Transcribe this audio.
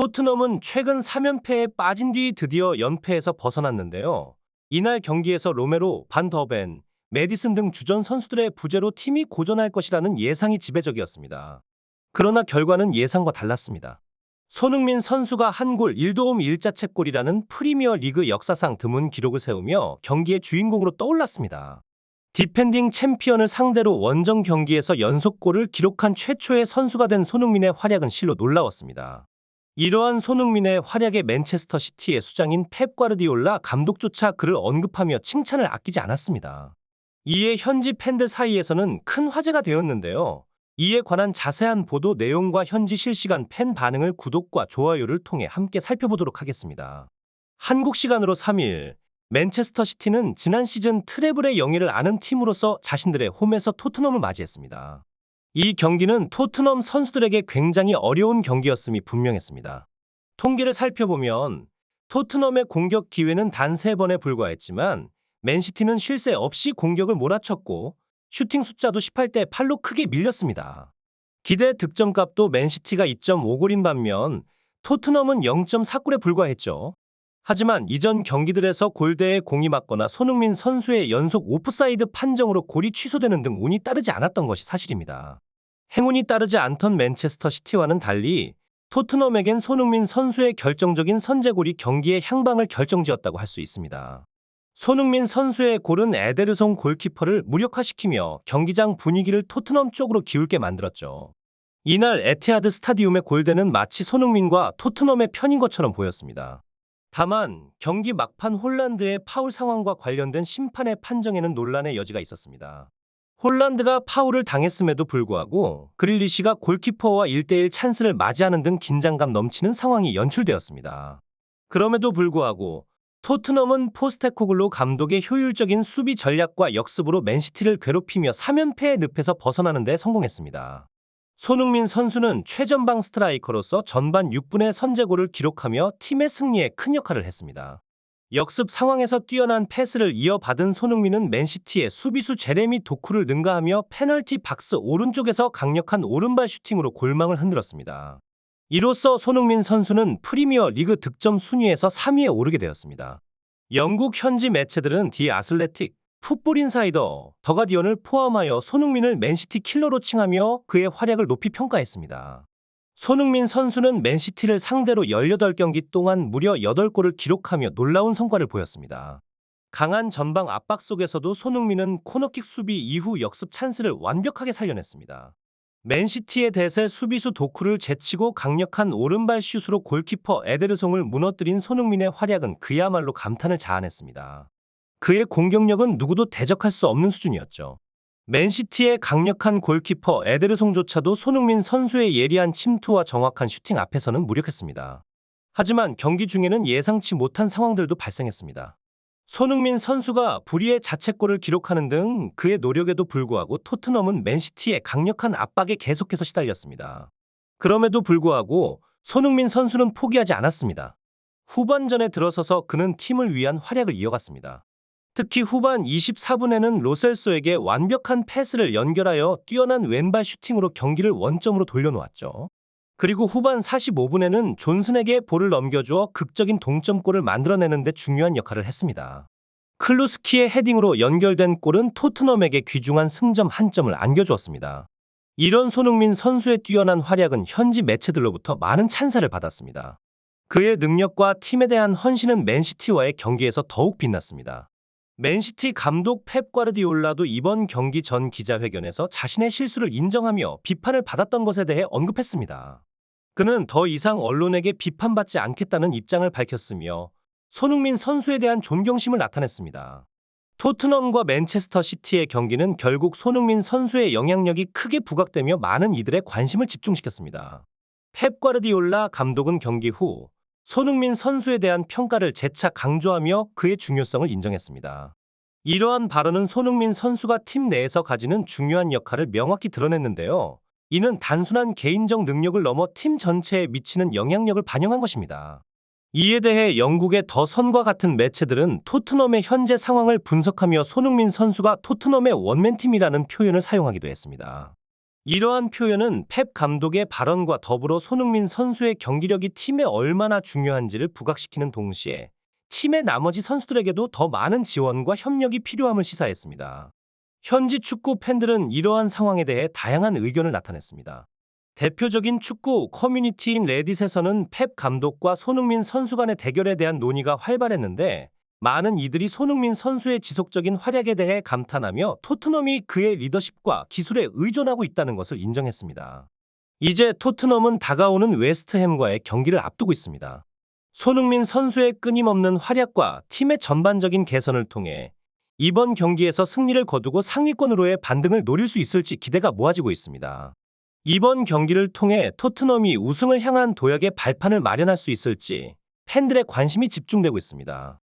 토트넘은 최근 3연패에 빠진 뒤 드디어 연패에서 벗어났는데요. 이날 경기에서 로메로, 반 더벤, 메디슨 등 주전 선수들의 부재로 팀이 고전할 것이라는 예상이 지배적이었습니다. 그러나 결과는 예상과 달랐습니다. 손흥민 선수가 한 골 1도움 1자책골이라는 프리미어 리그 역사상 드문 기록을 세우며 경기의 주인공으로 떠올랐습니다. 디펜딩 챔피언을 상대로 원정 경기에서 연속골을 기록한 최초의 선수가 된 손흥민의 활약은 실로 놀라웠습니다. 이러한 손흥민의 활약에 맨체스터 시티의 수장인 펩 과르디올라 감독조차 그를 언급하며 칭찬을 아끼지 않았습니다. 이에 현지 팬들 사이에서는 큰 화제가 되었는데요. 이에 관한 자세한 보도 내용과 현지 실시간 팬 반응을 구독과 좋아요를 통해 함께 살펴보도록 하겠습니다. 한국 시간으로 3일 맨체스터 시티는 지난 시즌 트래블의 영예를 아는 팀으로서 자신들의 홈에서 토트넘을 맞이했습니다. 이 경기는 토트넘 선수들에게 굉장히 어려운 경기였음이 분명했습니다. 통계를 살펴보면 토트넘의 공격 기회는 단 3번에 불과했지만 맨시티는 쉴 새 없이 공격을 몰아쳤고 슈팅 숫자도 18대 8로 크게 밀렸습니다. 기대 득점값도 맨시티가 2.5골인 반면 토트넘은 0.4골에 불과했죠. 하지만 이전 경기들에서 골대에 공이 맞거나 손흥민 선수의 연속 오프사이드 판정으로 골이 취소되는 등 운이 따르지 않았던 것이 사실입니다. 행운이 따르지 않던 맨체스터 시티와는 달리 토트넘에겐 손흥민 선수의 결정적인 선제골이 경기의 향방을 결정지었다고 할 수 있습니다. 손흥민 선수의 골은 에데르송 골키퍼를 무력화시키며 경기장 분위기를 토트넘 쪽으로 기울게 만들었죠. 이날 에티하드 스타디움의 골대는 마치 손흥민과 토트넘의 편인 것처럼 보였습니다. 다만 경기 막판 홀란드의 파울 상황과 관련된 심판의 판정에는 논란의 여지가 있었습니다. 홀란드가 파울을 당했음에도 불구하고 그릴리시가 골키퍼와 1대1 찬스를 맞이하는 등 긴장감 넘치는 상황이 연출되었습니다. 그럼에도 불구하고 토트넘은 포스테코글로 감독의 효율적인 수비 전략과 역습으로 맨시티를 괴롭히며 3연패의 늪에서 벗어나는 데 성공했습니다. 손흥민 선수는 최전방 스트라이커로서 전반 6분의 선제골을 기록하며 팀의 승리에 큰 역할을 했습니다. 역습 상황에서 뛰어난 패스를 이어받은 손흥민은 맨시티의 수비수 제레미 도쿠를 능가하며 페널티 박스 오른쪽에서 강력한 오른발 슈팅으로 골망을 흔들었습니다. 이로써 손흥민 선수는 프리미어 리그 득점 순위에서 3위에 오르게 되었습니다. 영국 현지 매체들은 디 아슬레틱, 풋볼 인사이더, 더가디언을 포함하여 손흥민을 맨시티 킬러로 칭하며 그의 활약을 높이 평가했습니다. 손흥민 선수는 맨시티를 상대로 18경기 동안 무려 8골을 기록하며 놀라운 성과를 보였습니다. 강한 전방 압박 속에서도 손흥민은 코너킥 수비 이후 역습 찬스를 완벽하게 살려냈습니다. 맨시티의 대세 수비수 도쿠를 제치고 강력한 오른발 슛으로 골키퍼 에데르송을 무너뜨린 손흥민의 활약은 그야말로 감탄을 자아냈습니다. 그의 공격력은 누구도 대적할 수 없는 수준이었죠. 맨시티의 강력한 골키퍼 에데르송조차도 손흥민 선수의 예리한 침투와 정확한 슈팅 앞에서는 무력했습니다. 하지만 경기 중에는 예상치 못한 상황들도 발생했습니다. 손흥민 선수가 불의의 자책골을 기록하는 등 그의 노력에도 불구하고 토트넘은 맨시티의 강력한 압박에 계속해서 시달렸습니다. 그럼에도 불구하고 손흥민 선수는 포기하지 않았습니다. 후반전에 들어서서 그는 팀을 위한 활약을 이어갔습니다. 특히 후반 24분에는 로셀소에게 완벽한 패스를 연결하여 뛰어난 왼발 슈팅으로 경기를 원점으로 돌려놓았죠. 그리고 후반 45분에는 존슨에게 볼을 넘겨주어 극적인 동점골을 만들어내는 데 중요한 역할을 했습니다. 클루스키의 헤딩으로 연결된 골은 토트넘에게 귀중한 승점 한 점을 안겨주었습니다. 이런 손흥민 선수의 뛰어난 활약은 현지 매체들로부터 많은 찬사를 받았습니다. 그의 능력과 팀에 대한 헌신은 맨시티와의 경기에서 더욱 빛났습니다. 맨시티 감독 펩 과르디올라도 이번 경기 전 기자회견에서 자신의 실수를 인정하며 비판을 받았던 것에 대해 언급했습니다. 그는 더 이상 언론에게 비판받지 않겠다는 입장을 밝혔으며 손흥민 선수에 대한 존경심을 나타냈습니다. 토트넘과 맨체스터 시티의 경기는 결국 손흥민 선수의 영향력이 크게 부각되며 많은 이들의 관심을 집중시켰습니다. 펩 과르디올라 감독은 경기 후 손흥민 선수에 대한 평가를 재차 강조하며 그의 중요성을 인정했습니다. 이러한 발언은 손흥민 선수가 팀 내에서 가지는 중요한 역할을 명확히 드러냈는데요. 이는 단순한 개인적 능력을 넘어 팀 전체에 미치는 영향력을 반영한 것입니다. 이에 대해 영국의 더 선과 같은 매체들은 토트넘의 현재 상황을 분석하며 손흥민 선수가 토트넘의 원맨팀이라는 표현을 사용하기도 했습니다. 이러한 표현은 펩 감독의 발언과 더불어 손흥민 선수의 경기력이 팀에 얼마나 중요한지를 부각시키는 동시에 팀의 나머지 선수들에게도 더 많은 지원과 협력이 필요함을 시사했습니다. 현지 축구 팬들은 이러한 상황에 대해 다양한 의견을 나타냈습니다. 대표적인 축구 커뮤니티인 레딧에서는 펩 감독과 손흥민 선수 간의 대결에 대한 논의가 활발했는데 많은 이들이 손흥민 선수의 지속적인 활약에 대해 감탄하며 토트넘이 그의 리더십과 기술에 의존하고 있다는 것을 인정했습니다. 이제 토트넘은 다가오는 웨스트햄과의 경기를 앞두고 있습니다. 손흥민 선수의 끊임없는 활약과 팀의 전반적인 개선을 통해 이번 경기에서 승리를 거두고 상위권으로의 반등을 노릴 수 있을지 기대가 모아지고 있습니다. 이번 경기를 통해 토트넘이 우승을 향한 도약의 발판을 마련할 수 있을지 팬들의 관심이 집중되고 있습니다.